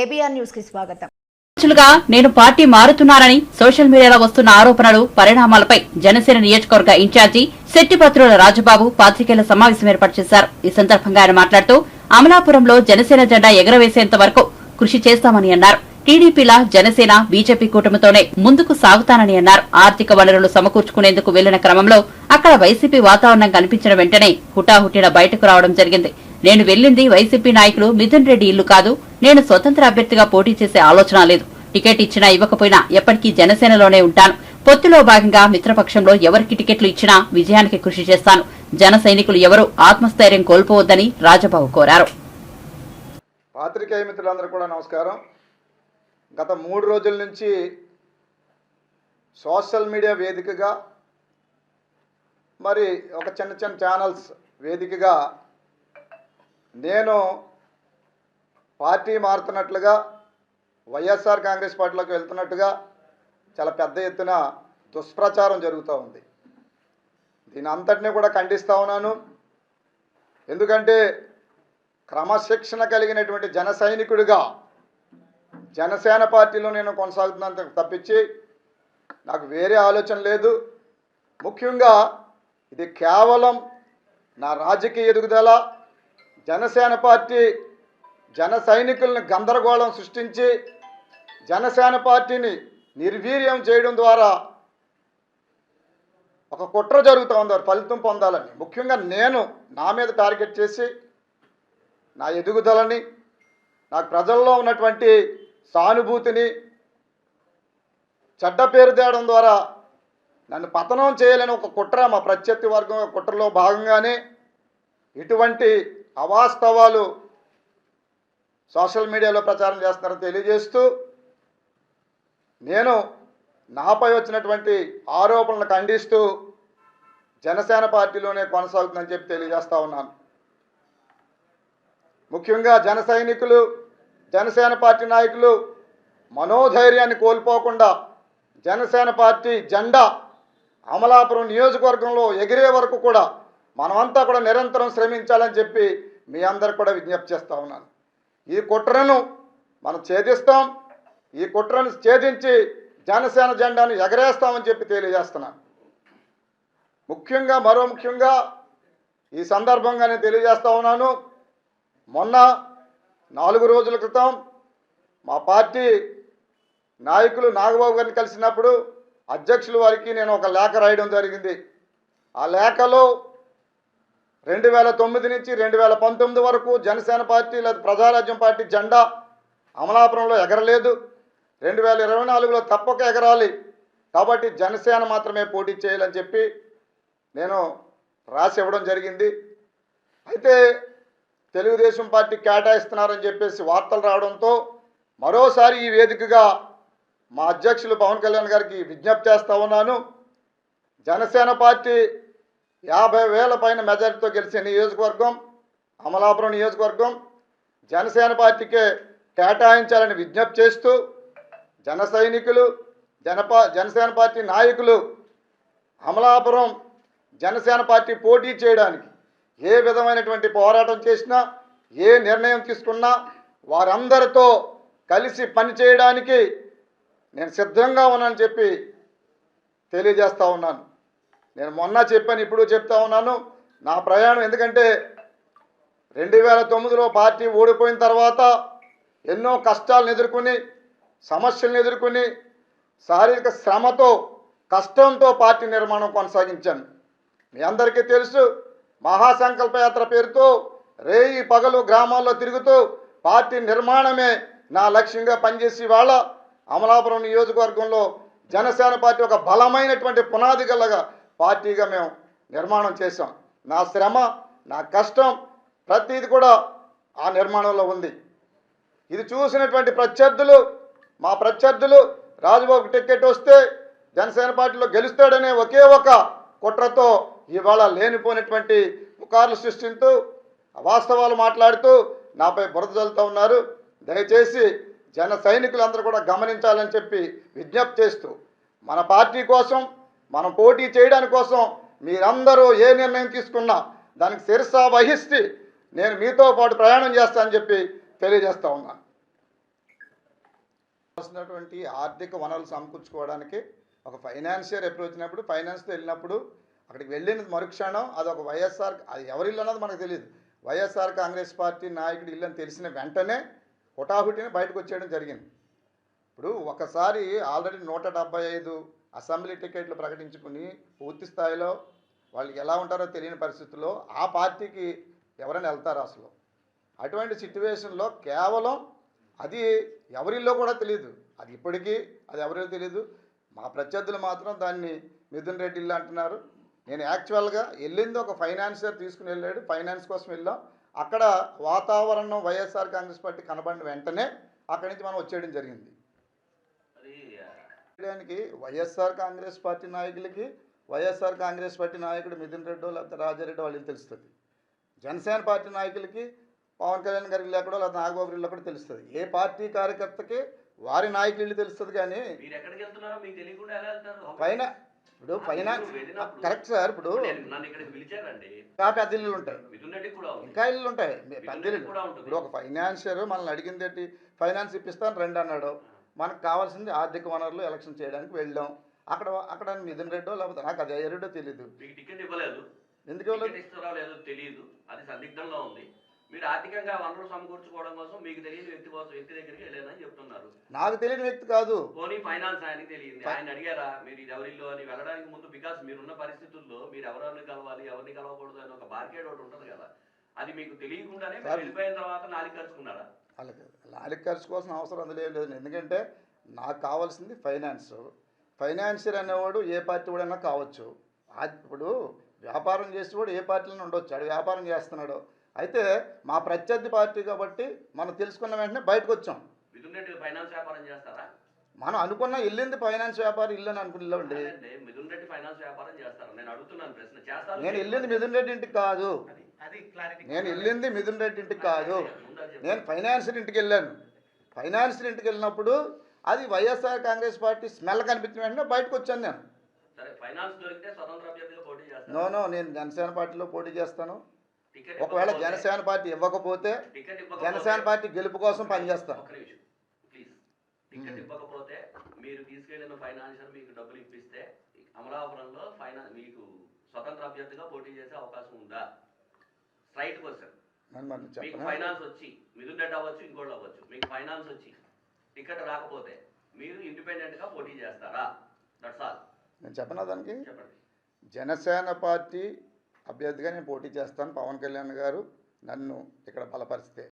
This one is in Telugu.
కేబీఆర్ న్యూస్కి స్వాగతం. రోజులుగా నేను పార్టీ మారుతున్నానని సోషల్ మీడియాలో వస్తున్న ఆరోపణలు పరిణామాలపై జనసేన నియోజకవర్గ ఇన్ఛార్జి శెట్టిపత్రుల రాజబాబు పాత్రికేయుల సమావేశం ఏర్పాటు చేశారు. ఈ సందర్భంగా ఆయన మాట్లాడుతూ అమలాపురంలో జనసేన జెండా ఎగరవేసేంత వరకు కృషి చేస్తామని అన్నారు. టీడీపీలా జనసేన బీజేపీ కూటమితోనే ముందుకు సాగుతానని అన్నారు. ఆర్థిక వనరులు సమకూర్చుకునేందుకు వెళ్ళిన క్రమంలో అక్కడ వైసీపీ వాతావరణం కనిపించిన వెంటనే హుటాహుటిన బయటకు రావడం జరిగింది. నేను వెళ్ళింది వైసీపీ నాయకులు మిథున్ రెడ్డి ఇల్లు కాదు నేను స్వతంత్ర అభ్యర్థిగా పోటీ చేసే ఆలోచన లేదు. టికెట్ ఇచ్చినా ఇవ్వకపోయినా ఎప్పటికీ జనసేనలోనే ఉంటాను. పొత్తులో భాగంగా మిత్రపక్షంలో ఎవరికి టికెట్లు ఇచ్చినా విజయానికి కృషి చేస్తాను. జన సైనికులు ఎవరూ ఆత్మస్థైర్యం కోల్పోవద్దని రాజబాబు కోరారు. పాత్రికేయ మిత్రులందరూ కూడా నమస్కారం. గత మూడు రోజుల నుంచి సోషల్ మీడియా వేదికగా మరి ఒక చిన్న చిన్న ఛానల్స్ వేదికగా నేను పార్టీ మారుతున్నట్లుగా వైఎస్ఆర్ కాంగ్రెస్ పార్టీలోకి వెళ్తున్నట్టుగా చాలా పెద్ద ఎత్తున దుష్ప్రచారం జరుగుతూ ఉంది. దీని అంతటినీ కూడా ఖండిస్తూ ఉన్నాను. ఎందుకంటే క్రమశిక్షణ కలిగినటువంటి జన సైనికుడిగా జనసేన పార్టీలో నేను కొనసాగుతున్నాను తప్పించి నాకు వేరే ఆలోచన లేదు. ముఖ్యంగా ఇది కేవలం నా రాజకీయ ఎదుగుదల జనసేన పార్టీ జన సైనికులను గందరగోళం సృష్టించి జనసేన పార్టీని నిర్వీర్యం చేయడం ద్వారా ఒక కుట్ర జరుగుతూ ఉంది ఫలితం పొందాలని. ముఖ్యంగా నేను నా మీద టార్గెట్ చేసి నా ఎదుగుదలని నాకు ప్రజల్లో ఉన్నటువంటి సానుభూతిని చెడ్డ పేరు తేయడం ద్వారా నన్ను పతనం చేయాలని ఒక కుట్ర మా ప్రత్యర్థి వర్గం కుట్రలో భాగంగానే ఇటువంటి అవాస్తవాలు సోషల్ మీడియాలో ప్రచారం చేస్తున్నారని తెలియజేస్తూ నేను నాపై వచ్చినటువంటి ఆరోపణలు ఖండిస్తూ జనసేన పార్టీలోనే కొనసాగుతుందని చెప్పి తెలియజేస్తా ఉన్నాను. ముఖ్యంగా జన సైనికులు జనసేన పార్టీ నాయకులు మనోధైర్యాన్ని కోల్పోకుండా జనసేన పార్టీ జెండా అమలాపురం నియోజకవర్గంలో ఎగిరే వరకు కూడా మనమంతా కూడా నిరంతరం శ్రమించాలని చెప్పి మీ అందరికి కూడా విజ్ఞప్తి చేస్తూ ఉన్నాను. ఈ కుట్రను మనం ఛేదిస్తాం. ఈ కుట్రను ఛేదించి జనసేన జెండాను ఎగరేస్తామని చెప్పి తెలియజేస్తున్నాను. ముఖ్యంగా మరో ముఖ్యంగా ఈ సందర్భంగా నేను తెలియజేస్తా ఉన్నాను. మొన్న నాలుగు రోజుల క్రితం మా పార్టీ నాయకులు నాగబాబు గారిని కలిసినప్పుడు అధ్యక్షుల వారికి నేను ఒక లేఖ రాయడం జరిగింది. ఆ లేఖలో రెండు వేల తొమ్మిది నుంచి రెండు వేల పంతొమ్మిది వరకు జనసేన పార్టీ లేదా ప్రజారాజ్యం పార్టీ జెండా అమలాపురంలో ఎగరలేదు. రెండు వేల ఇరవై నాలుగులో తప్పక ఎగరాలి. కాబట్టి జనసేన మాత్రమే పోటీ చేయాలని చెప్పి నేను రాసి ఇవ్వడం జరిగింది. అయితే తెలుగుదేశం పార్టీ కేటాయిస్తున్నారని చెప్పేసి వార్తలు రావడంతో మరోసారి ఈ వేదికగా మా అధ్యక్షులు పవన్ కళ్యాణ్ గారికి విజ్ఞప్తి చేస్తా ఉన్నాను. జనసేన పార్టీ యాభై వేల పైన మెజారిటీతో గెలిచిన నియోజకవర్గం అమలాపురం నియోజకవర్గం జనసేన పార్టీకే కేటాయించాలని విజ్ఞప్తి చేస్తూ జన సైనికులు జనపా జనసేన పార్టీ నాయకులు అమలాపురం జనసేన పార్టీ పోటీ చేయడానికి ఏ విధమైనటువంటి పోరాటం చేసినా ఏ నిర్ణయం తీసుకున్నా వారందరితో కలిసి పనిచేయడానికి నేను సిద్ధంగా ఉన్నానని చెప్పి తెలియజేస్తా ఉన్నాను. నేను మొన్న చెప్పాను ఇప్పుడు చెప్తా ఉన్నాను. నా ప్రయాణం ఎందుకంటే రెండు వేల తొమ్మిదిలో పార్టీ ఓడిపోయిన తర్వాత ఎన్నో కష్టాలను ఎదుర్కొని సమస్యలను ఎదుర్కొని శారీరక శ్రమతో కష్టంతో పార్టీ నిర్మాణం కొనసాగించాను. మీ అందరికీ తెలుసు మహాసంకల్ప యాత్ర పేరుతో రేయి పగలు గ్రామాల్లో తిరుగుతూ పార్టీ నిర్మాణమే నా లక్ష్యంగా పనిచేసి వాళ్ళ అమలాపురం నియోజకవర్గంలో జనసేన పార్టీ ఒక బలమైనటువంటి పునాది గలగా పార్టీగా మేము నిర్మాణం చేశాం. నా శ్రమ నా కష్టం ప్రతిది కూడా ఆ నిర్మాణంలో ఉంది. ఇది చూసినటువంటి ప్రత్యర్థులు మా ప్రత్యర్థులు రాజబాబు టికెట్ వస్తే జనసేన పార్టీలో గెలుస్తాడనే ఒకే ఒక కుట్రతో ఇవాళ లేనిపోయినటువంటి పుకార్లు సృష్టిస్తూ వాస్తవాలు మాట్లాడుతూ నాపై బురద చల్లుతూ ఉన్నారు. దయచేసి జన సైనికులందరూ కూడా గమనించాలని చెప్పి విజ్ఞప్తి చేస్తూ మన పార్టీ కోసం మనం పోటీ చేయడానికి కోసం మీరందరూ ఏ నిర్ణయం తీసుకున్నా దానికి శిరస వహిస్తే నేను మీతో పాటు ప్రయాణం చేస్తానని చెప్పి తెలియజేస్తా ఉన్నాను వస్తున్నటువంటి ఆర్థిక వనరులు సమకూర్చుకోవడానికి ఒక ఫైనాన్షియర్ ఎప్పుడు వచ్చినప్పుడు ఫైనాన్స్తో వెళ్ళినప్పుడు అక్కడికి వెళ్ళిన మరుక్షణం అది ఒక వైఎస్ఆర్ అది ఎవరి ఇల్లు అన్నది మనకు తెలియదు. వైఎస్ఆర్ కాంగ్రెస్ పార్టీ నాయకుడి ఇల్లు అని తెలిసిన వెంటనే హుటాహుటిని బయటకు వచ్చేయడం జరిగింది. ఇప్పుడు ఒకసారి ఆల్రెడీ నూట డెబ్బై ఐదు అసెంబ్లీ టికెట్లు ప్రకటించుకుని పూర్తి స్థాయిలో వాళ్ళు ఎలా ఉంటారో తెలియని పరిస్థితుల్లో ఆ పార్టీకి ఎవరైనా వెళ్తారు అసలు? అటువంటి సిట్యువేషన్లో కేవలం అది ఎవరిల్లో కూడా తెలియదు అది ఇప్పటికీ అది ఎవరిలో తెలియదు మా ప్రత్యర్థులు మాత్రం దాన్ని మిథున్ రెడ్డి ఇల్లు అంటున్నారు. నేను యాక్చువల్గా వెళ్ళింది ఒక ఫైనాన్షియర్ తీసుకుని వెళ్ళాడు. ఫైనాన్స్ కోసం వెళ్ళాం. అక్కడ వాతావరణం వైఎస్ఆర్ కాంగ్రెస్ పార్టీ కనబడిన వెంటనే అక్కడి నుంచి మనం వచ్చేయడం జరిగింది. చేయడానికి వైఎస్ఆర్ కాంగ్రెస్ పార్టీ నాయకులకి వైఎస్ఆర్ కాంగ్రెస్ పార్టీ నాయకుడు మిథున్ రెడ్డో లేకపోతే రాజారెడ్డి వాళ్ళకి తెలుస్తుంది. జనసేన పార్టీ నాయకులకి పవన్ కళ్యాణ్ గారికి లేకడో లేకపోతే నాగబాబు గారికి కూడా తెలుస్తుంది. ఏ పార్టీ కార్యకర్తకి వారి నాయకులు ఇల్లు తెలుస్తుంది కానీ పైన ఇప్పుడు ఫైనాన్స్ కరెక్ట్ సార్ ఇప్పుడు ఇంకా పెద్ద ఇల్లులు ఉంటాయి. రెడ్డి ఇంకా ఇల్లు ఉంటాయి. పెద్ద ఇల్లు. ఇప్పుడు ఒక ఫైనాన్షియర్ మనల్ని అడిగింది ఏంటి ఫైనాన్స్ ఇప్పిస్తాను రండి అన్నాడు. మనకు కావాల్సింది ఆర్థిక వనరులు ఎలక్షన్ చేయడానికి వెళ్ళాం. అక్కడ అక్కడ మిథున్ రెడ్డో లేకపోతే నాకు అది ఎరుడో తెలియదు టికెట్ ఇవ్వలేదు. ఎందుకు ఇవ్వలేదు? టికెట్ ఇస్తారో లేదో తెలియదు అది సందిగ్ధంలో ఉంది. మీరు ఆర్థికంగా వనరులు సమకూర్చుకోవడం కోసం మీకు తెలియని వ్యక్తి కోసం వ్యక్తి దగ్గరికి వెళ్ళానని చెప్తున్నారు. నాకు తెలియని వ్యక్తి కాదు. పోనీ ఫైనాన్స్ ఆయనకి తెలియంది. ఆయన అడిగారా మీరు ఇది అని వెళ్ళడానికి ముందు బికాస్ మీరున్న పరిస్థితుల్లో మీరు ఎవరెవరిని కలవాలి ఎవరిని కలవకూడదు అని ఒక బార్కేడ్ ఒకటి ఉంటుంది కదా. అది మీకు తెలియకుండానే వెళ్ళిపోయిన తర్వాత నాలుగు ఖర్చుకున్నారా వాళ్ళకి లాలిక్ ఖర్చుకోవాల్సిన అవసరం అందులో ఏం లేదు ఎందుకంటే నాకు కావాల్సింది ఫైనాన్స్. ఫైనాన్షియర్ అనేవాడు ఏ పార్టీ వాడైనా కావచ్చు. ఇప్పుడు వ్యాపారం చేసేవాడు ఏ పార్టీలో ఉండొచ్చు. ఆడు వ్యాపారం చేస్తున్నాడు. అయితే మా ప్రత్యర్థి పార్టీ కాబట్టి మనం తెలుసుకున్న వెంటనే బయటకు వచ్చాం. ఫైనాన్స్ వ్యాపారం చేస్తారా? మనం అనుకున్న వెళ్ళింది ఫైనాన్స్ వ్యాపారం ఇల్లు అని అనుకున్నాండి అదేండి, మిథున్ రెడ్డి ఫైనాన్స్ వ్యాపారం చేస్తారు? నేను అడుగుతున్నాను ప్రశ్న. చేస్తారు? నేను వెళ్ళింది మిథున్ రెడ్డి ఇంటికి కాదు. నేను వెళ్ళింది మిథున్ రెడ్డి ఇంటికి కాదు. నేను ఫైనాన్షియర్ ఇంటికి వెళ్ళాను. ఫైనాన్షియర్ ఇంటికి వెళ్ళినప్పుడు అది వైఎస్ఆర్ కాంగ్రెస్ పార్టీ స్మెల్ కనిపించిన వెంటనే బయటకు వచ్చాను నేను. నో నో నేను జనసేన పార్టీలో పోటీ చేస్తాను. ఒకవేళ జనసేన పార్టీ ఇవ్వకపోతే జనసేన పార్టీ గెలుపు కోసం పనిచేస్తాను. ఒక్క నిమిషం ప్లీజ్ టికెట్ ఇవ్వకపోతే మీరు తీసుకెళ్ళిన ఫైనాన్షియల్ మీకు డబ్బులు ఇప్పిస్తే అమలాపురంలో ఫైనాన్స్ మీకు స్వతంత్ర అభ్యర్థిగా పోటీ చేసే అవకాశం ఉందా? నన్ను మరి మీకు ఫైనాన్స్ వచ్చి మిథున్ రెడ్డి అవ్వచ్చు ఇంకోటి అవ్వచ్చు మీకు ఫైనాన్స్ వచ్చి టికెట్ రాకపోతే మీరు ఇండిపెండెంట్గా పోటీ చేస్తారా? దట్స్ ఆల్ నేను చెప్పనా దానికి? చెప్పండి. జనసేన పార్టీ అభ్యర్థిగా నేను పోటీ చేస్తాను పవన్ కళ్యాణ్ గారు నన్ను ఇక్కడ బలపరిస్తే.